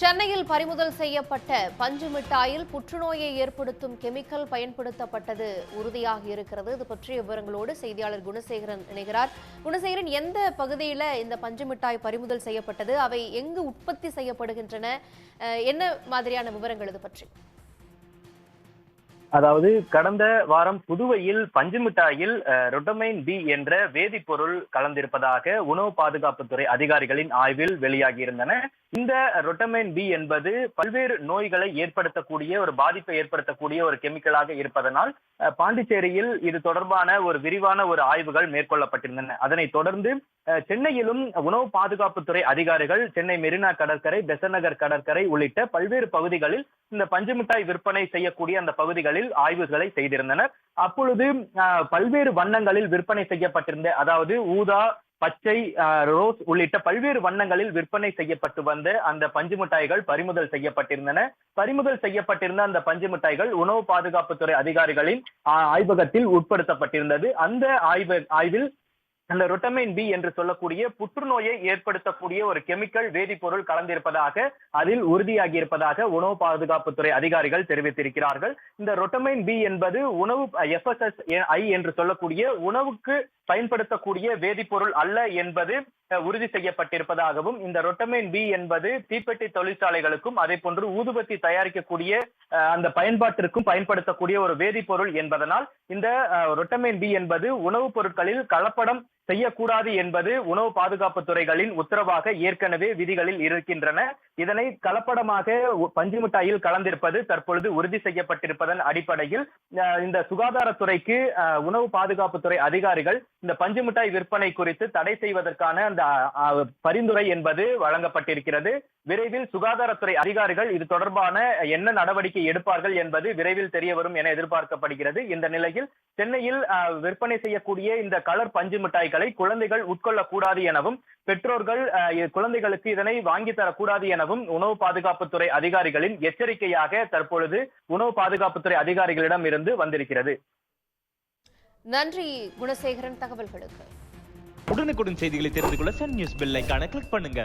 சென்னையில் பறிமுதல் செய்யப்பட்ட பஞ்சு மிட்டாயில் புற்றுநோயை ஏற்படுத்தும் கெமிக்கல் பயன்படுத்தப்பட்டது. உறுதியாக இருக்கிறது. இது பற்றிய விவரங்களோடு செய்தியாளர் குணசேகரன் இணைகிறார். குணசேகரன் எந்த பகுதியில் இந்த பஞ்சு மிட்டாய் பறிமுதல் செய்யப்பட்டது? அவை எங்கு உற்பத்தி செய்யப்படுகின்றன? என்ன மாதிரியான விவரங்கள் இது பற்றி? அதாவது கடந்த வாரம் புதுவையில் பஞ்சுமிட்டாயில் ரொட்டமைன் பி என்ற வேதிப்பொருள் கலந்திருப்பதாக உணவு பாதுகாப்புத்துறை அதிகாரிகளின் ஆய்வில் வெளியாகியிருந்தன. இந்த ரொட்டமைன் பி என்பது பல்வேறு நோய்களை ஏற்படுத்தக்கூடிய ஒரு பாதிப்பை ஏற்படுத்தக்கூடிய ஒரு கெமிக்கலாக இருப்பதனால் பாண்டிச்சேரியில் இது தொடர்பான ஒரு விரிவான ஒரு ஆய்வுகள் மேற்கொள்ளப்பட்டிருந்தன. அதனைத் தொடர்ந்து சென்னையிலும் உணவு பாதுகாப்புத்துறை அதிகாரிகள் சென்னை மெரினா கடற்கரை பெசநகர் கடற்கரை உள்ளிட்ட பல்வேறு பகுதிகளில் இந்த பஞ்சு மிட்டாய் விற்பனை செய்யக்கூடிய அந்த பகுதிகளில் ஆய்வுகளை செய்திருந்தனர். அப்பொழுது பல்வேறு வண்ணங்களில் விற்பனை செய்யப்பட்டிருந்த அதாவது ஊதா பச்சை ரோஸ் உள்ளிட்ட பல்வேறு வண்ணங்களில் விற்பனை செய்யப்பட்டு வந்த அந்த பஞ்சு மிட்டாய்கள் பறிமுதல் செய்யப்பட்டிருந்தன. பறிமுதல் செய்யப்பட்டிருந்த அந்த பஞ்சு மிட்டாய்கள் உணவு பாதுகாப்புத்துறை அதிகாரிகளின் ஆஹ், ஆய்வகத்தில் உட்படுத்தப்பட்டிருந்தது. அந்த ஆய்வு ஆய்வில் அந்த ரொட்டமைன் பி என்று சொல்லக்கூடிய புற்றுநோயை ஏற்படுத்தக்கூடிய ஒரு கெமிக்கல் வேதிப்பொருள் கலந்திருப்பதாக அதில் உறுதியாகி இருப்பதாக உணவு பாதுகாப்புத்துறை அதிகாரிகள் தெரிவித்திருக்கிறார்கள். இந்த ரொட்டமைன் பி என்பது உணவு எஃப்எஸ்எஸ் ஐ என்று சொல்லக்கூடிய உணவுக்கு பயன்படுத்தக்கூடிய வேதிப்பொருள் அல்ல என்பது உறுதி செய்யப்பட்டிருப்பதாகவும் இந்த ரொட்டமைன் பி என்பது தீப்பெட்டி தொழிற்சாலைகளுக்கும் அதே போன்று ஊதுபத்தி தயாரிக்கக்கூடிய அந்த பயன்பாட்டிற்கும் பயன்படுத்தக்கூடிய ஒரு வேதிப்பொருள் என்பதனால் இந்த ரொட்டமைன் பி என்பது உணவுப் பொருட்களில் கலப்படம் செய்யக்கூடாது என்பது உணவு பாதுகாப்பு துறைகளின் உத்தரவாக ஏற்கனவே விதிகளில் இருக்கின்றன. இதனை கலப்படமாக பஞ்சு மிட்டாயில் கலந்திருப்பது தற்பொழுது உறுதி செய்யப்பட்டிருப்பதன் அடிப்படையில் அஹ், இந்த சுகாதாரத்துறைக்கு உணவு பாதுகாப்புத்துறை அதிகாரிகள் இந்த பஞ்சு மிட்டாய் விற்பனை குறித்து தடை செய்வதற்கான அந்த பரிந்துரை என்பது வழங்கப்பட்டிருக்கிறது. விரைவில் சுகாதாரத்துறை அதிகாரிகள் இது தொடர்பான என்ன நடவடிக்கை எடுப்பார்கள் என்பது விரைவில் தெரிய வரும் என எதிர்பார்க்கப்படுகிறது. இந்த நிலையில் சென்னையில் விற்பனை செய்யக்கூடிய இந்த கலர் பஞ்சு மிட்டாய்களை குழந்தைகள் உட்கொள்ளக்கூடாது எனவும் பெற்றோர்கள் குழந்தைகளுக்கு இதனை வாங்கி தரக்கூடாது எனவும் உணவு பாதுகாப்புத்துறை அதிகாரிகளின் எச்சரிக்கையாக தற்பொழுது உணவு பாதுகாப்புத்துறை அதிகாரிகளிடம் இருந்து வந்திருக்கிறது. நன்றி குணசேகரன் தகவல்களுக்கு. உடனுக்குடன் செய்திகளை தெரிந்து கொள்ள சன் நியூஸ் பெல் ஐகானை கிளிக் பண்ணுங்க.